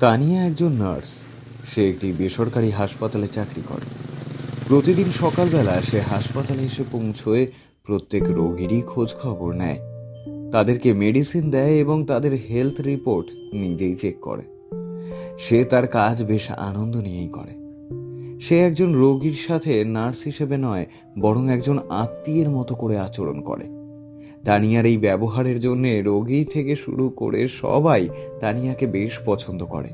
তানিয়া একজন নার্স। সে একটি বেসরকারি হাসপাতালে চাকরি করে। প্রতিদিন সকালবেলা সে হাসপাতালে এসে পৌঁছয়ে প্রত্যেক রোগীরই খোঁজ খবর নেয়। তাদেরকে মেডিসিন দেয় এবং তাদের হেলথ রিপোর্ট নিজেই চেক করে। সে তার কাজ বেশ আনন্দ নিয়েই করে। সে একজন রোগীর সাথে নার্স হিসেবে নয়, বরং একজন আত্মীয়ের মতো করে আচরণ করে। তানিয়ার এই ব্যবহারের জন্য রোগী থেকে শুরু করে সবাই তানিয়াকে বেশ পছন্দ করে।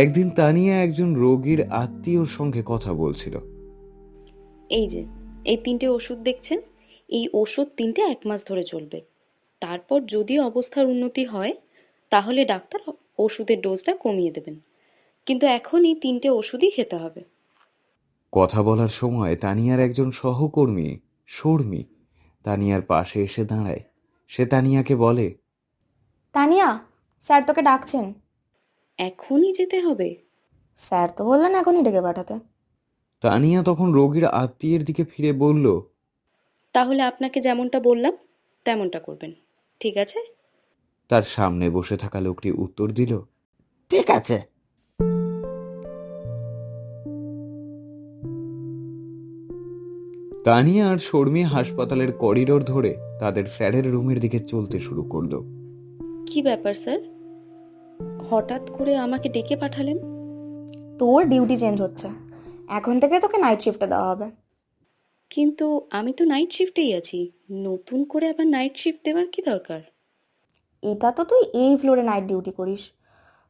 একদিন তানিয়া একজন রোগীর আত্মীয়র সঙ্গে কথা বলছিল। এই যে এই তিনটে ওষুধ দেখছেন? এই ওষুধ তিনটে এক মাস ধরে চলবে। তারপর যদি অবস্থার উন্নতি হয় তাহলে ডাক্তার ওষুধের ডোজটা কমিয়ে দেবেন। কিন্তু এখন এই তিনটে ওষুধই খেতে হবে। কথা বলার সময় তানিয়ার একজন সহকর্মী শর্মী। তানিয়ার পাশে এসে দাঁড়ায়। সে তানিয়াকে বলে তানিয়া স্যার তোকে ডাকছেন। এখনই যেতে হবে। স্যার তো বললেন এখনই ডেকে পাঠাতে। তানিয়া তখন রোগীর আত্মীয়ের দিকে ফিরে বলল তাহলে আপনাকে যেমনটা বললাম তেমনটা করবেন। ঠিক আছে? তার সামনে বসে থাকা লোকটি উত্তর দিল ঠিক আছে। তানিয়া আর শর্মী হাসপাতালের করিডোর ধরে তাদের স্যারের রুমের দিকে চলতে শুরু করল। কি ব্যাপার স্যার? হঠাৎ করে আমাকে ডেকে পাঠালেন? তোর ডিউটি চেঞ্জ হচ্ছে। এখন থেকে তোকে নাইট শিফটে দেওয়া হবে। কিন্তু আমি তো নাইট শিফটেই আছি। নতুন করে আবার নাইট শিফট দেওয়ার কি দরকার? এটা তো তুই এই ফ্লোরে নাইট ডিউটি করিস।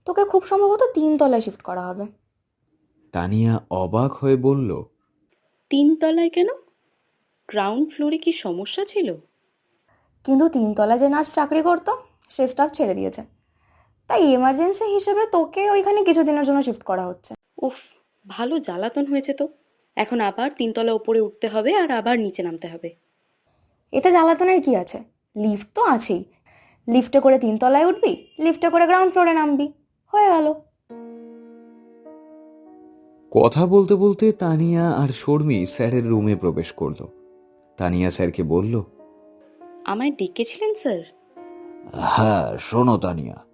তোকে খুব সম্ভবত তিন তলায় শিফট করা হবে। তানিয়া অবাক হয়ে বলল তিন তলায় কেন? গ্রাউন্ড ফ্লোরে কি সমস্যা ছিল? কিন্তু তিনতলায় যে নার্স চাকরি করতো সে স্টাফ ছেড়ে দিয়েছে। তাই এমার্জেন্সি হিসেবে তোকে ওইখানে কিছুদিনের জন্য শিফট করা হচ্ছে। উফ ভালো জ্বালাতন হয়েছে তো। এখন আবার তিনতলা উপরে উঠতে হবে আর আবার নিচে নামতে হবে। এতে জ্বালাতনের কি আছে? লিফট তো আছেই। লিফটে করে তিনতলায় উঠবি লিফটে করে গ্রাউন্ড ফ্লোরে নামবি। হয়ে গেল। কথা বলতে বলতে তানিয়া আর শর্মী স্যারের রুমে প্রবেশ করল। তানিয়া স্যারকে বলল আমায় ডেকেছিলেন স্যার? হ্যাঁ শোনো তানিয়া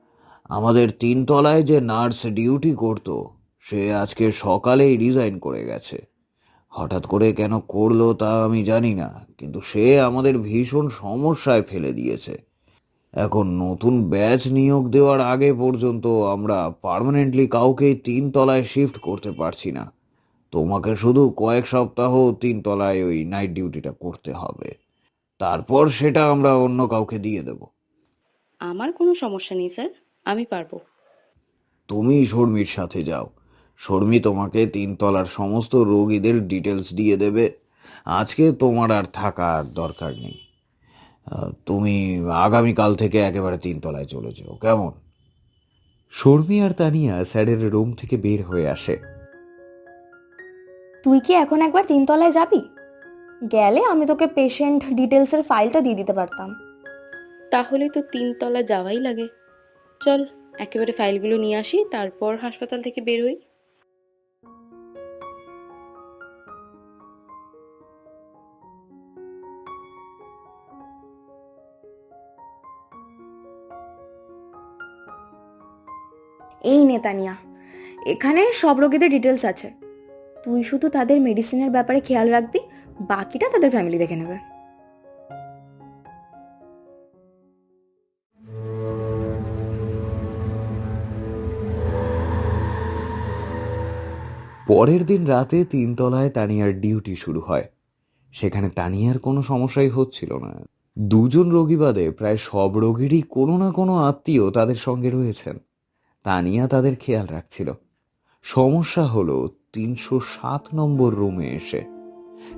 আমাদের তিনতলায় যে নার্স ডিউটি করতো সে আজকে সকালেই রিজাইন করে গেছে। হঠাৎ করে কেন করল তা আমি জানি না কিন্তু সে আমাদের ভীষণ সমস্যায় ফেলে দিয়েছে। এখন নতুন ব্যাচ নিয়োগ দেওয়ার আগে পর্যন্ত আমরা পার্মানেন্টলি কাউকেই তিনতলায় শিফট করতে পারছি না। তোমাকে শুধু কয়েক সপ্তাহ তিনতলায় ওই নাইট ডিউটিটা করতে হবে। তারপর সেটা আমরা অন্য কাউকে দিয়ে দেব। আমার কোনো সমস্যা নেই স্যার। আমি পারব। তুমি শর্মির সাথে যাও। শর্মি তোমাকে তিনতলার সমস্ত রোগীদের ডিটেলস দিয়ে দেবে। আজকে তোমার আর থাকার দরকার নেই। তুমি আগামীকাল থেকে একেবারে তিনতলায় চলে যাও কেমন? শর্মি আর তানিয়া স্যারের রুম থেকে বের হয়ে আসে। তুই কি এখন একবার তিনতলায় যাবি? গেলে আমি তোকে পেশেন্ট ডিটেলসের ফাইলটা দিয়ে দিতে পারতাম। তাহলে তো তিনতলা যাওয়াই লাগে। চল একেবারে ফাইলগুলো নিয়ে আসি তারপর হাসপাতাল থেকে বের হই। এই নেতানিয়া এখানে সব রোগীদের ডিটেলস আছে। তুই শুধু তাদের মেডিসিনের ব্যাপারে খেয়াল রাখবি, বাকিটা তাদের ফ্যামিলি দেখে নেবে। পরের দিন রাতে তিনতলায় তানিয়ার ডিউটি শুরু হয়। সেখানে তানিয়ার কোনো সমস্যাই হচ্ছিল না। দুজন রোগী বাদে প্রায় সব রোগীরই কোনো না কোনো আত্মীয় তাদের সঙ্গে রয়েছেন। তানিয়া তাদের খেয়াল রাখছিল। সমস্যা হলো তিনশো সাত নম্বর রুমে এসে।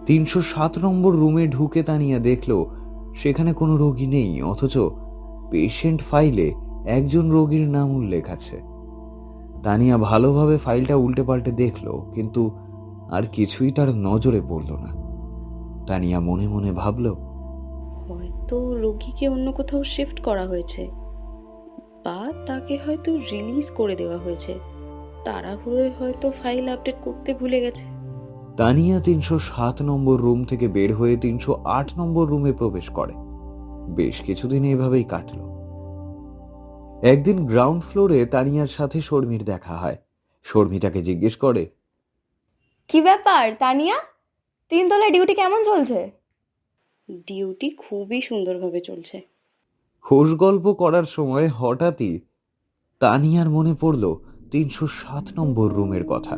তিনশো সাত নম্বর রুমে ঢুকে তানিয়া দেখল, সেখানে কোনো রোগী নেই, অথচ পেশেন্ট ফাইলে একজন রোগীর নাম উল্লেখ আছে। তানিয়া ভালোভাবে ফাইলটা উল্টে পাল্টে দেখল, কিন্তু আর কিছুই তার নজরে পড়ল না। তানিয়া মনে মনে ভাবল, হয়তো রোগীকে অন্য কোথাও শিফট করা হয়েছে, বা তাকে হয়তো রিলিজ করে দেওয়া হয়েছে। তাড়াহুড়োয় হয়তো ফাইল আপডেট করতে ভুলে গেছে। তানিয়া তিনশো সাত নম্বর রুম থেকে বের হয়ে তিনশো আট নম্বর রুমে প্রবেশ করে। বেশ কিছুদিন এভাবেই কাটলো। একদিন গ্রাউন্ড ফ্লোরে তানিয়ার সাথে শর্মির দেখা হয়। শর্মি তাকে জিজ্ঞেস করে কি ব্যাপার তানিয়া? তিনতলায় ডিউটি কেমন চলছে? ডিউটি খুবই সুন্দরভাবে চলছে। খোশ গল্প করার সময় হঠাৎই তানিয়ার মনে পড়ল তিনশো সাত নম্বর রুমের কথা।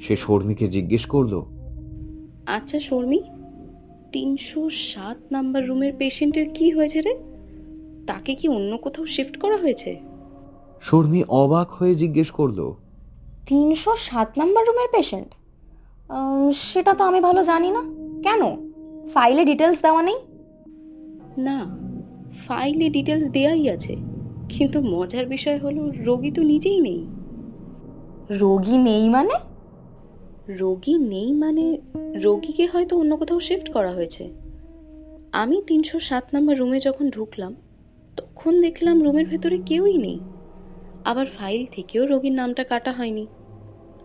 সে শর্মিকে জিজ্ঞেস করল আচ্ছা শর্মি তিনশো সাত নাম্বার রুমের পেশেন্টের কি হয়েছে রে? তাকে কি অন্য কোথাও শিফট করা হয়েছে? শর্মি অবাক হয়ে জিজ্ঞেস করল তিনশো সাত নাম্বার রুমের পেশেন্ট? সেটা তো আমি ভালো জানি না। কেন? ফাইলে ডিটেলস দেওয়া নেই? না ফাইলে ডিটেলস দেয়াই আছে। কিন্তু মজার বিষয় হলো রোগী তো নিজেই নেই। রোগী নেই মানে? রোগী নেই মানে রোগীকে হয়তো অন্য কোথাও শিফট করা হয়েছে। আমি তিনশো সাত নম্বর রুমে যখন ঢুকলাম তখন দেখলাম রুমের ভেতরে কেউই নেই। আবার ফাইল থেকেও রোগীর নামটা কাটা হয়নি।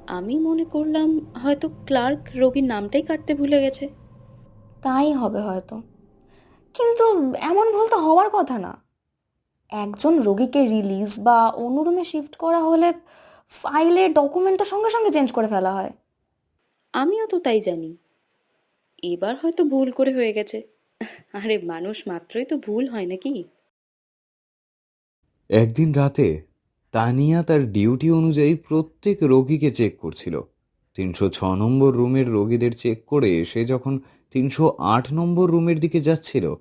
আমি মনে করলাম হয়তো ক্লার্ক রোগীর নামটাই কাটতে ভুলে গেছে। তাই হবে হয়তো। কিন্তু এমন ভুল তো হওয়ার কথা না। একজন রোগীকে রিলিজ বা অন্য রুমে শিফট করা হলে ফাইলে ডকুমেন্ট তো সঙ্গে সঙ্গে চেঞ্জ করে ফেলা হয়। আমিও তো তাই জানি। এবার হয়তো ভুল করে হয়ে গেছে। আরে মানুষ মাত্রই তো ভুল হয় নাকি? একদিন রাতে তানিয়া তার ডিউটি অনুযায়ী প্রত্যেক রোগীকে চেক করছিল। তিনশো ছ নম্বর রুমের রোগীদের চেক করে সে যখন তিনশো আট নম্বর রুমের দিকে যাচ্ছিল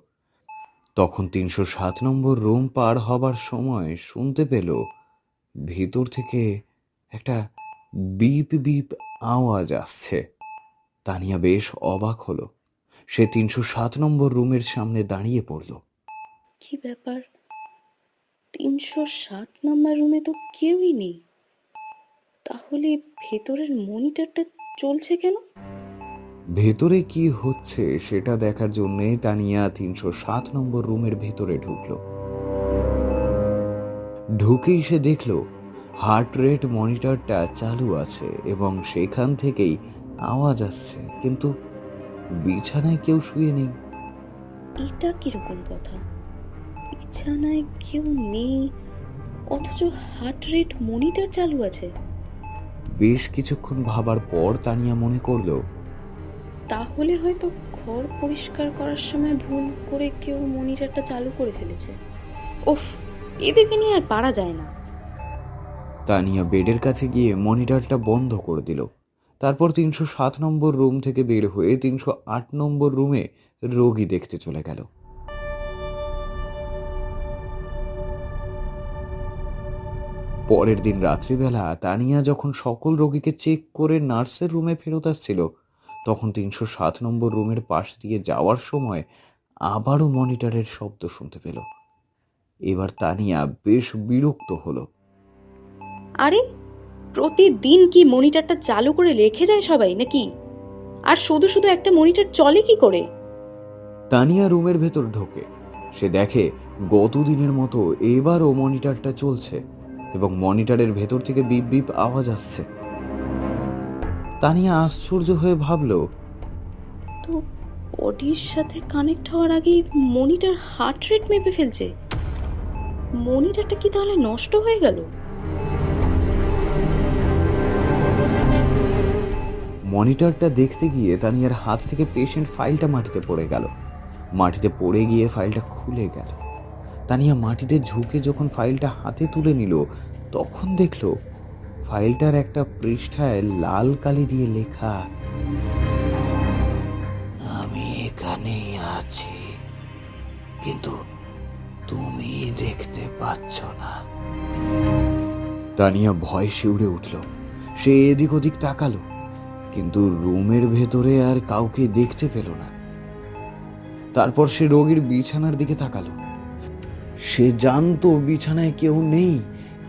তখন তিনশো সাত নম্বর রুম পার হবার সময় শুনতে পেল ভিতর থেকে একটা বিপ বিপ আওয়াজ আসছে। তানিয়া বেশ অবাক হলো। সে তিনশো সাত নম্বর রুমের সামনে দাঁড়িয়ে পড়ল। কি ব্যাপার? তিনশো সাত নম্বর রুমে তো কেউই নেই। তাহলে ভেতরের মনিটরটা চলছে কেন? ভেতরে কি হচ্ছে সেটা দেখার জন্যই তানিয়া তিনশো সাত নম্বর রুমের ভেতরে ঢুকলো। ঢুকেই সে দেখল হার্ট রেট মনিটরটা চালু আছে এবং সেখান থেকেই আওয়াজ আসছে কিন্তু বিছানায় কেউ শুয়ে নেই। এটা কীরকম কথা? বিছানায় কেউ নেই অথচ হার্ট রেট মনিটর চালু আছে। বেশ কিছুক্ষণ ভাবার পর তানিয়া মনে করল তাহলে হয়তো ঘর পরিষ্কার করার সময় ভুল করে কেউ মনিটরটা চালু করে ফেলেছে। উফ এদেরকে নিয়ে আর পারা যায় না। তানিয়া বেডের কাছে গিয়ে মনিটরটা বন্ধ করে দিল। তারপর তিনশো সাত নম্বর রুম থেকে বের হয়ে তিনশো আট নম্বর রুমে রোগী দেখতে চলে গেল। পরের দিন রাত্রিবেলা তানিয়া যখন সকল রোগীকে চেক করে নার্সের রুমে ফেরত আসছিল, তখন তিনশো সাত নম্বর রুমের পাশ দিয়ে যাওয়ার সময় আবারও মনিটরের শব্দ শুনতে পেল। এবার তানিয়া বেশ বিরক্ত হলো। আরে প্রতিদিন কি মনিটরটা চালু করে রেখে যায় সবাই নাকি? আর শুধু শুধু একটা মনিটর চলে কি করে? তানিয়া রুমের ভেতর ঢোকে। সে দেখে গত দিনের মতো এবারও মনিটরটা চলছে এবং মনিটরের ভেতর থেকে বিপ বিপ আওয়াজ আসছে। তানিয়া আশ্চর্য হয়ে ভাবল তো বডির সাথে কানেক্ট হওয়ার আগেই মনিটর হার্ট রেট মেপে ফেলছে। মনিটরটা কি তাহলে নষ্ট হয়ে গেল? মনিটরটা দেখতে গিয়ে তানিয়ার হাত থেকে পেশেন্ট ফাইলটা মাটিতে পড়ে গেল। মাটিতে পড়ে গিয়ে ফাইলটা খুলে গেল। তানিয়া মাটিতে ঝুঁকে যখন ফাইলটা হাতে তুলে নিল, তখন দেখল ফাইলটার একটা পৃষ্ঠায় লাল কালি দিয়ে লেখা, আমি এখানেই আছি, কিন্তু তুমি দেখতে পাচ্ছ না। তানিয়া ভয় শিউরে উঠল। সে এদিক ওদিক তাকালো। কিন্তু রুমের ভেতরে আর কাউকে দেখতে পেল না। তারপর সে রোগীর বিছানার দিকে তাকালো। সে জানতো বিছানায় কেউ নেই,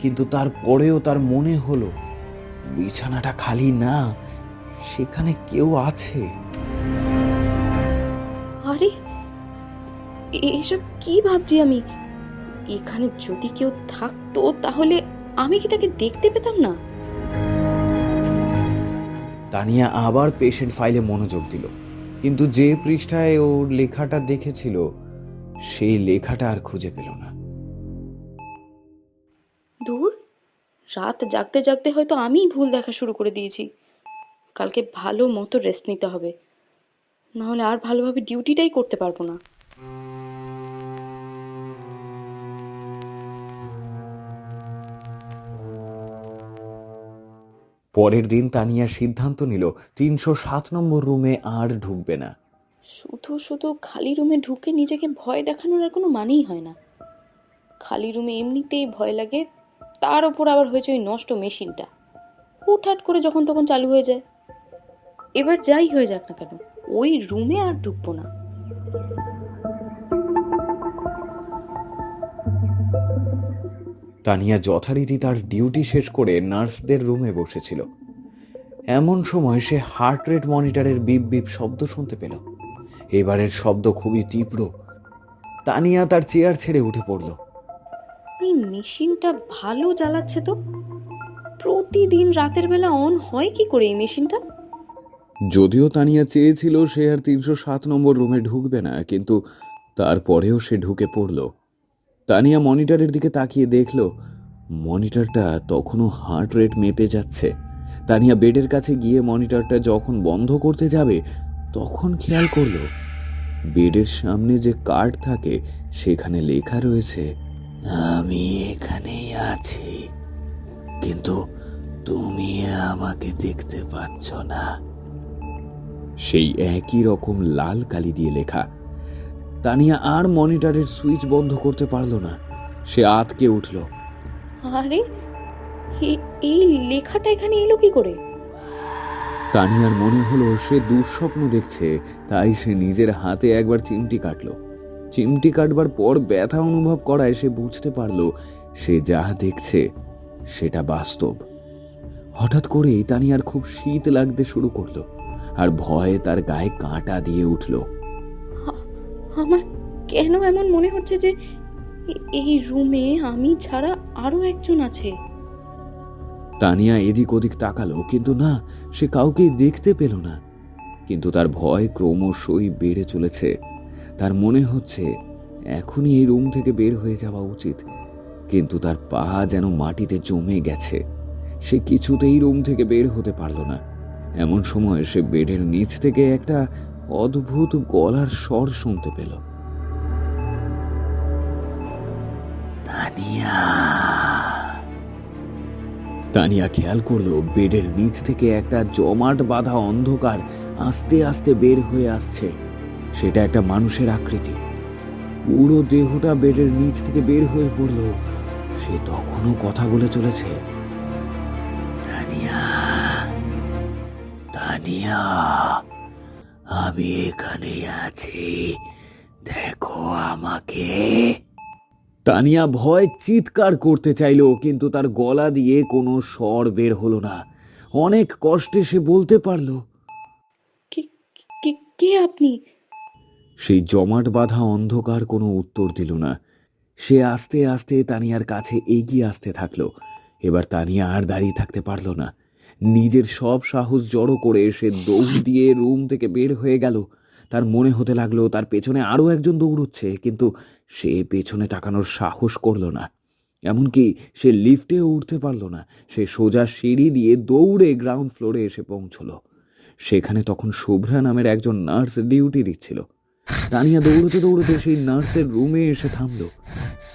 কিন্তু তারপরেও তার মনে হলো, বিছানাটা খালি না, সেখানে কেউ আছে। আরে, এসব কি ভাবছি আমি? এখানে যদি কেউ থাকতো, তাহলে আমি কি তাকে দেখতে পেতাম না? তানিয়া আবার পেশেন্ট ফাইলে মনোযোগ দিল। কিন্তু যে পৃষ্ঠায় ওর লেখাটা দেখেছিল, সেই লেখাটা আর খুঁজে পেল না। দূর? রাত জাগতে জাগতে হয়তো আমিই ভুল দেখা শুরু করে দিয়েছি। কালকে ভালো মতো রেস্ট নিতে হবে। নাহলে আর ভালোভাবে ডিউটিটাই করতে পারব না। পরের দিন তানিয়া সিদ্ধান্ত নিল, তিনশো সাত নম্বর রুমে আর ঢুকবে না। শুধু শুধু খালি রুমে ঢুকে নিজেকে ভয় দেখানোর আর কোনো মানেই হয় না। খালি রুমে এমনিতেই ভয় লাগে, তার ওপর আবার হয়েছে ওই নষ্ট মেশিনটা। হুটহাট করে যখন তখন চালু হয়ে যায়। এবার যাই হয়ে যাক না কেন, ওই রুমে আর ঢুকবো না। তানিয়া যথারীতি তার ডিউটি শেষ করে নার্সদের রুমে বসেছিল। এমন সময় সে হার্ট রেট মনিটরের বিপ বিপ শব্দ শুনতে পেল। এবারের শব্দ খুবই তীব্র। তানিয়া তার চেয়ার ছেড়ে উঠে পড়ল। এই মেশিনটা ভালো জ্বালাচ্ছে তো। প্রতিদিন রাতের বেলা অন হয় কি করে এই মেশিনটা? যদিও তানিয়া চেয়েছিল সে আর তিনশো সাত নম্বর রুমে ঢুকবে না কিন্তু তারপরেও সে ঢুকে পড়ল। তানিয়া মনিটরের দিকে তাকিয়ে দেখল, মনিটরটা তখনও হার্ট রেট মেপে যাচ্ছে। তানিয়া বেডের কাছে গিয়ে মনিটরটা যখন বন্ধ করতে যাবে, তখন খেয়াল করল, বেডের সামনে যে কার্ড থাকে, সেখানে লেখা রয়েছে, আমি এখানেই আছি, কিন্তু তুমি আমাকে দেখতে পাচ্ছ না। সেই একই রকম লাল কালি দিয়ে লেখা। তানিয়া আর মনিটরের সুইচ বন্ধ করতে পারল না। সে আতকে উঠল। আরে এই লেখাটা এখানে এলো কি করে? তানিয়ার মনে হলো সে দুঃস্বপ্ন দেখছে তাই সে নিজের হাতে একবার চিমটি কাটল। চিমটি কাটবার পর ব্যথা অনুভব করায় সে বুঝতে পারল সে যা দেখছে সেটা বাস্তব। হঠাৎ করেই তানিয়ার খুব শীত লাগতে শুরু করল আর ভয়ে তার গায়ে কাঁটা দিয়ে উঠল। আমার কেন এমন মনে হচ্ছে যে এই রুমে আমি ছাড়া আরও একজন আছে? তানিয়া এদিক ওদিক তাকালো, কিন্তু না, সে কাউকেই দেখতে পেল না। কিন্তু তার ভয় ক্রমশই বেড়ে চলেছে। তার মনে হচ্ছে এখনই এই রুম থেকে বের হয়ে যাওয়া উচিত, কিন্তু তার পা যেন মাটিতে জমে গেছে। সে কিছুতেই রুম থেকে বের হতে পারল না। এমন সময় সে বেডের নিচ থেকে একটা অদ্ভুত গলার স্বর শুনতে পেল। তানিয়া। তানিয়া খেয়াল করল, বেডের নিচ থেকে একটা জমাট বাঁধা অন্ধকার আস্তে আস্তে বের হয়ে আসছে। সেটা একটা মানুষের আকৃতি। পুরো দেহটা বেডের নিচ থেকে বের হয়ে পড়ল। সে তখনও কথা বলে চলেছে। তানিয়া। তানিয়া। আমি এখানে আছি। দেখো আমাকে। তানিয়া ভয় চিৎকার করতে চাইলো কিন্তু তার গলা দিয়ে কোনো স্বর বের হলো না। অনেক কষ্টে সে বলতে পারল কে আপনি? সেই জমাট বাঁধা অন্ধকার কোনো উত্তর দিল না। সে আস্তে আস্তে তানিয়ার কাছে এগিয়ে আসতে থাকল। এবার তানিয়া আর দাঁড়িয়ে থাকতে পারল না। নিজের সব সাহস জড়ো করে সে দৌড় দিয়ে রুম থেকে বের হয়ে গেল। তার মনে হতে লাগল, তার পেছনে আরও একজন দৌড়চ্ছে, কিন্তু সে পেছনে তাকানোর সাহস করল না। এমনকি সে লিফটেও উঠতে পারল না। সে সোজা সিঁড়ি দিয়ে দৌড়ে গ্রাউন্ড ফ্লোরে এসে পৌঁছলো। সেখানে তখন শুভ্রা নামের একজন নার্স ডিউটি দিচ্ছিল। তানিয়া দৌড়তে দৌড়তে সেই নার্সের রুমে এসে থামলো।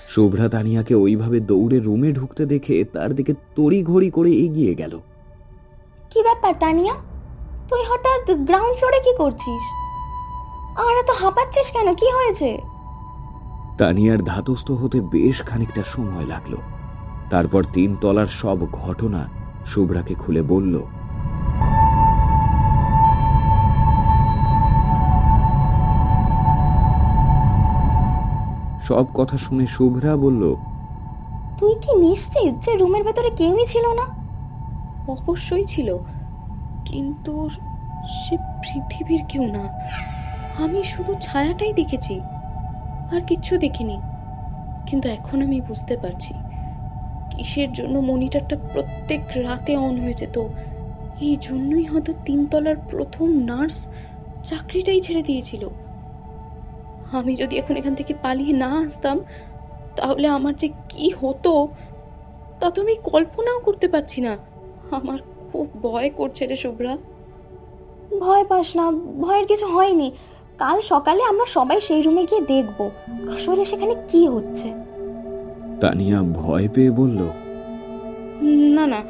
শুভ্রা তানিয়াকে ওইভাবে দৌড়ে রুমে ঢুকতে দেখে তার দিকে তড়িঘড়ি করে এগিয়ে গেল। কি ব্যাপার তানিয়া? তুই হঠাৎ গ্রাউন্ড ফ্লোরে কি করছিস? আর এত হাঁপাচ্ছিস কেন? কি হয়েছে? তানিয়ার ধাতস্থ হতে বেশ খানিকটা সময় লাগল। তারপর তিন তলার সব ঘটনা শুভ্রাকে খুলে বলল সব কথা শুনে শুভ্রা বলল তুই কি নিশ্চিত যে রুমের ভেতরে কেউই ছিল না? অবশ্যই ছিল, কিন্তু সে পৃথিবীর কেউ না। আমি শুধু ছায়াটাই দেখেছি, আর কিচ্ছু দেখিনি। কিন্তু এখন আমি বুঝতে পারছি, কিসের জন্য মনিটরটা প্রত্যেক রাতে অন হয়ে যেত। এই জন্যই হয়তো তিনতলার প্রথম নার্স চাকরিটাই ছেড়ে দিয়েছিল। আমি যদি এখন এখান থেকে পালিয়ে না আসতাম, তাহলে আমার যে কি হতো, তা তো আমি কল্পনাও করতে পারছি না। আমার খুব ভয় করছে রে শুভ্রা। ভয় পাস না ভয়ের কিছু হয়নি। কাল সকালে আমরা সবাই সেই রুমে গিয়ে দেখব আসলে সেখানে কি হচ্ছে। তানিয়া ভয় পেয়ে বলল না না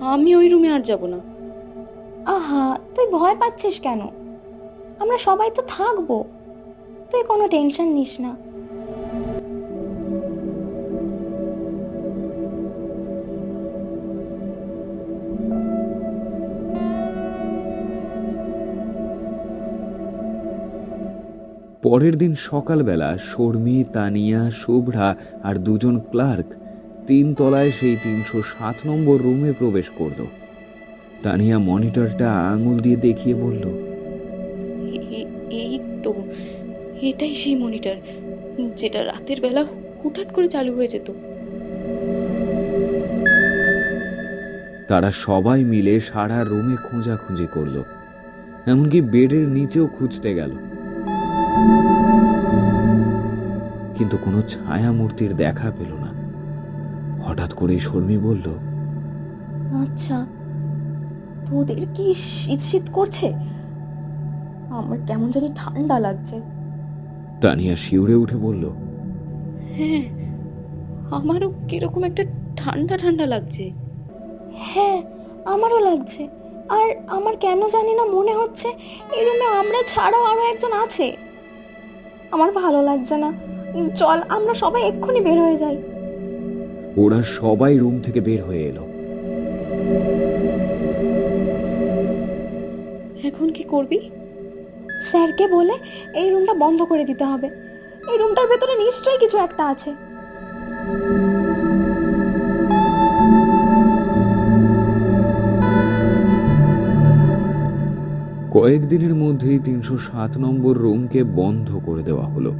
আমি ওই রুমে আর যাব না। আহা তুই ভয় পাচ্ছিস কেন? আমরা সবাই তো থাকব। তুই কোনো টেনশন নিস না। পরের দিন সকালবেলা শর্মি তানিয়া শুভ্রা আর দুজন ক্লার্ক তিন তলায় সেই তিনশো সাত নম্বর রুমে প্রবেশ করল। তানিয়া মনিটরটা আঙুল দিয়ে দেখিয়ে বলল এই তো এটাই সেই মনিটর যেটা রাতের বেলা হুটহাট করে চালু হয়ে যেত। তারা সবাই মিলে সারা রুমে খোঁজাখুঁজি করল এমনকি বেডের নিচেও খুঁজতে গেল। কিন্তু কোনো ছায়া মূর্তির দেখা পেল না। হঠাৎ করে শর্মি বলল আচ্ছা তোদের কি শীত শীত করছে? আমার কেমন জানি ঠান্ডা লাগছে। তানিয়া শিউরে উঠে বলল হ্যাঁ আমারও কীরকম একটা ঠান্ডা ঠান্ডা লাগছে। হ্যাঁ আমারও লাগছে। আর আমার কেন জানি না মনে হচ্ছে এই রুমে আমরা ছাড়াও আরও একজন আছে। আমার ভালো লাগছে না। চল আমরা সবাই এক্ষুনি বের হয়ে যাই। ওরা সবাই রুম থেকে বের হয়ে এলো। এখন কি করবি? স্যারকে বলে এই রুমটা বন্ধ করে দিতে হবে। এই রুমটার ভেতরে নিশ্চয়ই কিছু একটা আছে। কয়েকদিনের মধ্যেই তিনশো সাত নম্বর রুমকে বন্ধ করে দেওয়া হলো।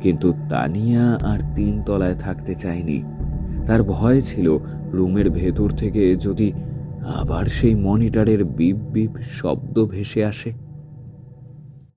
কিন্তু তানিয়া আর তিন তলায় থাকতে চায়নি। তার ভয় ছিল রুমের ভেতর থেকে যদি আবার সেই মনিটরের বিপ বিপ শব্দ ভেসে আসে।